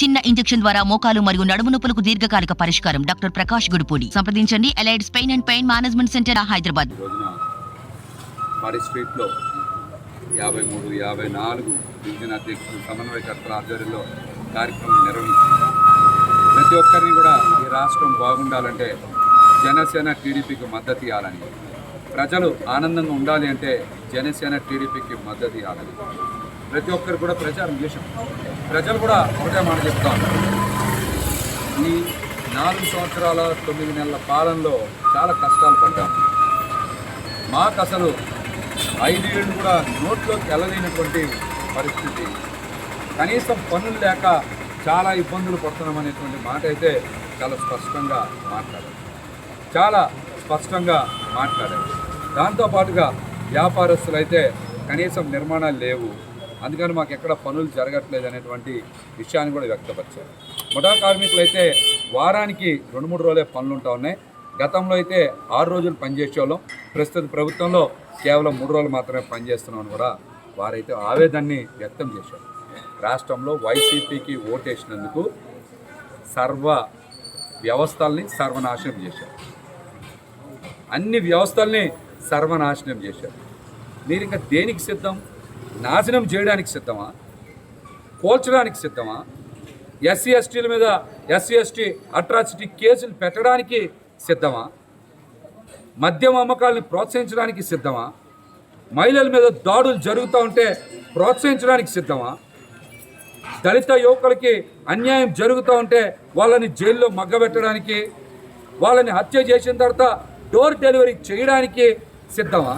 చిన్న ఇంజెక్షన్ ద్వారా మోకాలు మరియు నడుము నొప్పులకు దీర్ఘకాలిక పరిష్కారం. డాక్టర్ ప్రకాష్ గుడిపూడి. సంప్రదించండి. Allied pain and pain management centre Hyderabad. ఈ స్ట్రీట్లో యాభై మూడు యాభై నాలుగు డివిజన్ అధ్యక్షులు సమన్వయకర్తల ఆధ్వర్యంలో కార్యక్రమం నిర్వహించారు ప్రతి ఒక్కరిని కూడా ఈ రాష్ట్రం బాగుండాలంటే జనసేన టీడీపీకి మద్దతు ఇవ్వాలని ప్రజలు ఆనందంగా ఉండాలి అంటే జనసేన టీడీపీకి మద్దతు ఇవ్వాలని ప్రతి ఒక్కరు కూడా ప్రచారం చేశాం. ప్రజలు కూడా ఒకటే మాట చెప్తా ఈ నాలుగు సంవత్సరాల తొమ్మిది నెలల పాలనలో చాలా కష్టాలు పడ్డాం. మాకు అసలు ఐదు ఏళ్ళు కూడా నోట్లోకి వెళ్ళలేనటువంటి పరిస్థితి. కనీసం పనులు లేక చాలా ఇబ్బందులు పడుతున్నాం అనేటువంటి మాట అయితే చాలా స్పష్టంగా మాట్లాడారు. చాలా స్పష్టంగా మాట్లాడారు. దాంతోపాటుగా వ్యాపారస్తులు అయితే కనీసం నిర్మాణాలు లేవు. అందుకని మాకు ఎక్కడ పనులు జరగట్లేదు అనేటువంటి విషయాన్ని కూడా వ్యక్తపరిచారు. ముఠా కార్మికులు అయితే వారానికి రెండు మూడు రోజులే పనులు ఉంటా ఉన్నాయి. గతంలో అయితే ఆరు రోజులు పనిచేసేవాళ్ళం. ప్రస్తుత ప్రభుత్వంలో కేవలం మూడు రోజులు మాత్రమే పనిచేస్తున్నామని కూడా వారైతే ఆవేదాన్ని వ్యక్తం చేశారు. రాష్ట్రంలో వైసీపీకి ఓటేసినందుకు సర్వ వ్యవస్థల్ని సర్వనాశనం చేశారు. అన్ని వ్యవస్థల్ని సర్వనాశనం చేశారు. మీరు ఇంకా దేనికి సిద్ధం? నాశనం చేయడానికి సిద్ధమా? కోల్చడానికి సిద్ధమా? ఎస్సీ ఎస్టీల మీద ఎస్సీ ఎస్టీ అట్రాసిటీ కేసులు పెట్టడానికి సిద్ధమా? మద్యం అమ్మకాలను ప్రోత్సహించడానికి సిద్ధమా? మహిళల మీద దాడులు జరుగుతూ ఉంటే ప్రోత్సహించడానికి సిద్ధమా? దళిత యువకులకి అన్యాయం జరుగుతూ ఉంటే వాళ్ళని జైల్లో మగ్గబెట్టడానికి వాళ్ళని హత్య చేసిన తర్వాత డోర్ డెలివరీ చేయడానికి సిద్ధమా?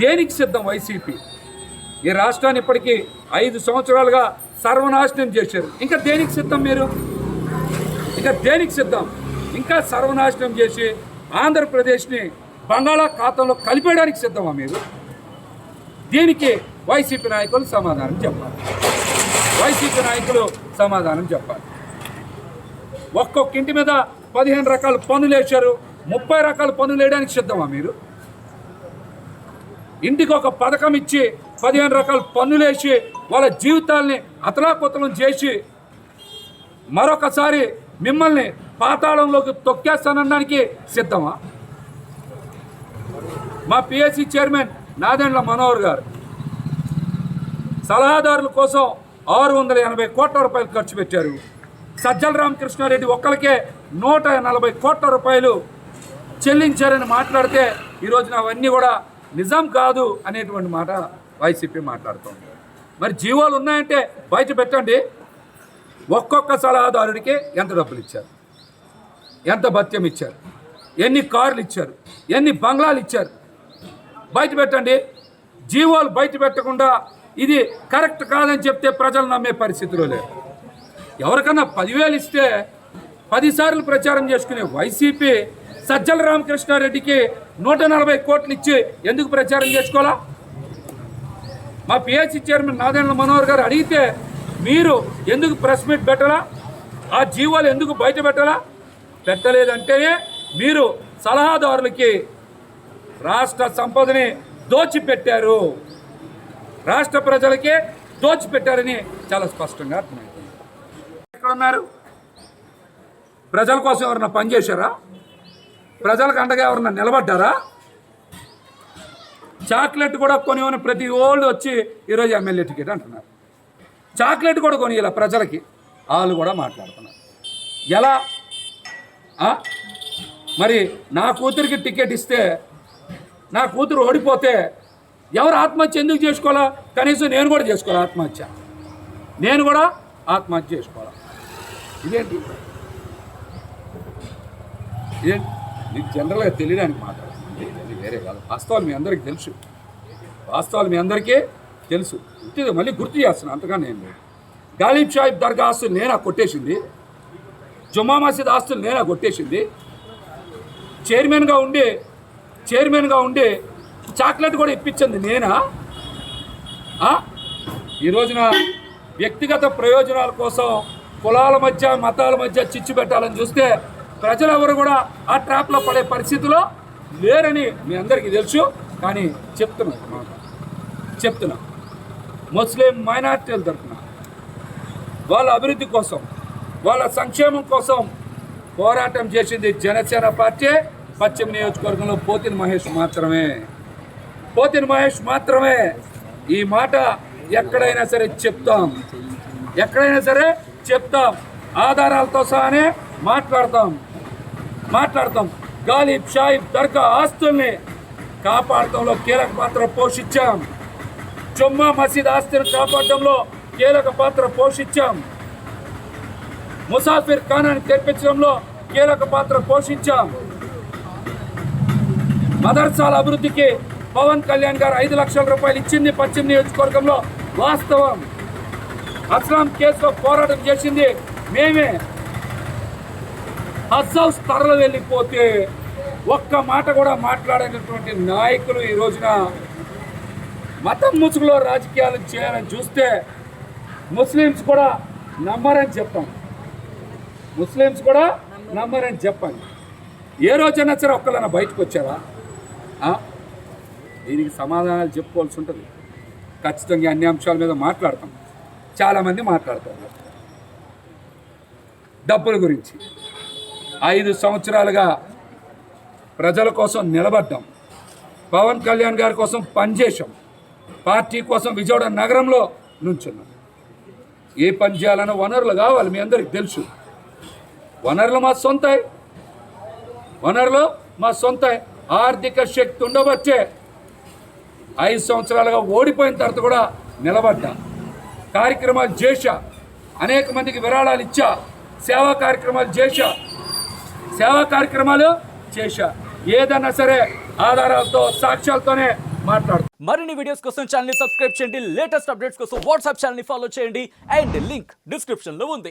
దేనికి సిద్ధం వైసీపీ? ఈ రాష్ట్రాన్ని ఇప్పటికీ ఐదు సంవత్సరాలుగా సర్వనాశనం చేశారు. ఇంకా దేనికి సిద్ధం మీరు? ఇంకా దేనికి సిద్ధం? ఇంకా సర్వనాశనం చేసి ఆంధ్రప్రదేశ్ని బంగాళాఖాతంలో కలిపేయడానికి సిద్ధమా మీరు? దీనికి వైసీపీ నాయకులు సమాధానం చెప్పాలి. వైసీపీ నాయకులు సమాధానం చెప్పాలి. ఒక్కొక్క ఇంటి మీద పదిహేను రకాల పనులు వేశారు ముప్పై రకాల పనులు వేయడానికి సిద్ధమా మీరు? ఇంటికి ఒక పథకం ఇచ్చి పదిహేను రకాల పన్నులేసి వాళ్ళ జీవితాల్ని అతలాకుతలం చేసి మరొకసారి మిమ్మల్ని పాతాళంలోకి తొక్కేస్తానడానికి సిద్ధమా? మా పిఎస్సి చైర్మన్ నాదెండ్ల మనోహర్ గారు సలహాదారుల కోసం ఆరు వందల ఎనభై కోట్ల రూపాయలు ఖర్చు పెట్టారు. సజ్జల రామకృష్ణారెడ్డి ఒక్కరికే నూట నలభై కోట్ల రూపాయలు చెల్లించారని మాట్లాడితే ఈరోజున అవన్నీ కూడా నిజం కాదు అనేటువంటి మాట వైసీపీ మాట్లాడుతుంది. మరి జీవోలు ఉన్నాయంటే బయట పెట్టండి. ఒక్కొక్క సలహాదారుడికి ఎంత డబ్బులు ఇచ్చారు? ఎంత భత్యం ఇచ్చారు? ఎన్ని కార్లు ఇచ్చారు? ఎన్ని బంగ్లాలు ఇచ్చారు? బయట పెట్టండి. జీవోలు బయట పెట్టకుండా ఇది కరెక్ట్ కాదని చెప్తే ప్రజలు నమ్మే పరిస్థితిలో లేరు. ఎవరికన్నా పదివేలు ఇస్తే పదిసార్లు ప్రచారం చేసుకునే వైసీపీ సజ్జల రామకృష్ణారెడ్డికి నూట నలభై కోట్లు ఇచ్చి ఎందుకు ప్రచారం చేసుకోవాలా? మా పిహెచ్సి చైర్మన్ నారాయణ మనోహర్ గారు అడిగితే మీరు ఎందుకు ప్రెస్ మీట్ పెట్టాలా? ఆ జీవోలు ఎందుకు బయట పెట్టాలా? పెట్టలేదంటేనే మీరు సలహాదారులకి రాష్ట్ర సంపదని దోచిపెట్టారు. రాష్ట్ర ప్రజలకే దోచిపెట్టారని చాలా స్పష్టంగా అర్థమైంది. ఎక్కడ ఉన్నారు ప్రజల కోసం ఎవరన్నా పనిచేశారా? ప్రజలకు అండగా ఎవరన్నా నిలబడ్డారా? చాక్లెట్ కూడా కొనివని ప్రతి ఓళ్ళు వచ్చి ఈరోజు ఎమ్మెల్యే టికెట్ అంటున్నారు. చాక్లెట్ కూడా కొనియాల ప్రజలకి. వాళ్ళు కూడా మాట్లాడుతున్నారు. ఎలా? ఆ? మరి నా కూతురికి టికెట్ ఇస్తే నా కూతురు ఓడిపోతే ఎవరు ఆత్మహత్య ఎందుకు చేసుకోవాలా? కనీసం నేను కూడా చేసుకోవాలి ఆత్మహత్య? నేను కూడా ఆత్మహత్య చేసుకోవాలి? ఇదేంటి? ఇదేంటి? మీకు జనరల్గా తెలియడానికి మాట్లాడుతుంది వేరే కాదు. వాస్తవాలు మీ అందరికీ తెలుసు. వాస్తవాలు మీ అందరికీ తెలుసు. ఇది మళ్ళీ గుర్తు చేస్తున్నాను అంతగా నేను గాలిబ్ షాహిబ్ దర్గా ఆస్తులు నేనా కొట్టేసింది. జుమా మసీద్ ఆస్తులు నేనా కొట్టేసింది. చైర్మన్గా ఉండి చైర్మన్గా ఉండి చాక్లెట్ కూడా ఇప్పించింది నేనా? ఈరోజున వ్యక్తిగత ప్రయోజనాల కోసం కులాల మధ్య మతాల మధ్య చిచ్చు పెట్టాలని చూస్తే ప్రజలు ఎవరు కూడా ఆ ట్రాప్లో పడే పరిస్థితిలో లేరని మీ అందరికీ తెలుసు. కానీ చెప్తున్నా మాట చెప్తున్నా. ముస్లిం మైనార్టీల తరఫున వాళ్ళ అభివృద్ధి కోసం వాళ్ళ సంక్షేమం కోసం పోరాటం చేసింది జనసేన పార్టీ. పశ్చిమ నియోజకవర్గంలో పోతిన మహేష్ మాత్రమే. పోతిన మహేష్ మాత్రమే. ఈ మాట ఎక్కడైనా సరే చెప్తాం. ఎక్కడైనా సరే చెప్తాం. ఆధారాలతో సహానే మాట్లాడతాం. మాట్లాడతాం. గాలిబ్ షాయిబ్ దర్గా ఆస్తుల్ని కాపాడటంలో కీలక పాత్ర పోషించాం. చొమ్మా మసీద్ ఆస్తిని కాపాడటంలో కీలక పాత్ర పోషించాం. ముసాఫిర్ ఖానాన్ని తెప్పించడంలో కీలక పాత్ర పోషించాం. మదర్సాల అభివృద్ధికి పవన్ కళ్యాణ్ గారు ఐదు లక్షల రూపాయలు ఇచ్చింది పశ్చిమ నియోజకవర్గంలో వాస్తవం. అస్లాం కేసులో పోరాటం చేసింది మేమే. హస్సౌస్ హౌస్ వెళ్ళిపోతే ఒక్క మాట కూడా మాట్లాడేటటువంటి నాయకులు ఈ రోజున మతం ముసుగులో రాజకీయాలు చేయాలని చూస్తే ముస్లిమ్స్ కూడా నమ్మరని చెప్పాం. ముస్లిమ్స్ కూడా నమ్మరని చెప్పండి ఏ రోజైనా సరే ఒక్కళ్ళైనా బయటకు వచ్చారా? దీనికి సమాధానాలు చెప్పుకోవాల్సి ఉంటుంది. ఖచ్చితంగా అన్ని అంశాల మీద మాట్లాడతాం. చాలామంది మాట్లాడతారు. డబ్బుల గురించి. ఐదు సంవత్సరాలుగా ప్రజల కోసం నిలబడ్డాం. పవన్ కళ్యాణ్ గారి కోసం పనిచేశాం. పార్టీ కోసం విజయవాడ నగరంలో నుంచున్నాం. ఏ పని చేయాలన్న వనరులు కావాలి మీ అందరికి తెలుసు. వనరులు మా సొంతాయి. వనరులు మా సొంతాయి. ఆర్థిక శక్తి ఉండవచ్చే ఐదు సంవత్సరాలుగా ఓడిపోయిన తర్వాత కూడా నిలబడ్డా. కార్యక్రమాలు చేశా. అనేక మందికి విరాళాలు ఇచ్చా. సేవా కార్యక్రమాలు చేశా. సేవా కార్యక్రమాలు చేశా. ఏదన్నా సరే ఆధారాలతో సాక్ష్యాలతోనే మాట్లాడు మరిన్ని వీడియోస్ కోసం ఛానల్ సబ్స్క్రైబ్ చేయండి. లేటెస్ట్ అప్డేట్స్ కోసం వాట్సాప్ ఛానల్ ఫాలో చేయండి. అండ్ లింక్ డిస్క్రిప్షన్లో ఉంది.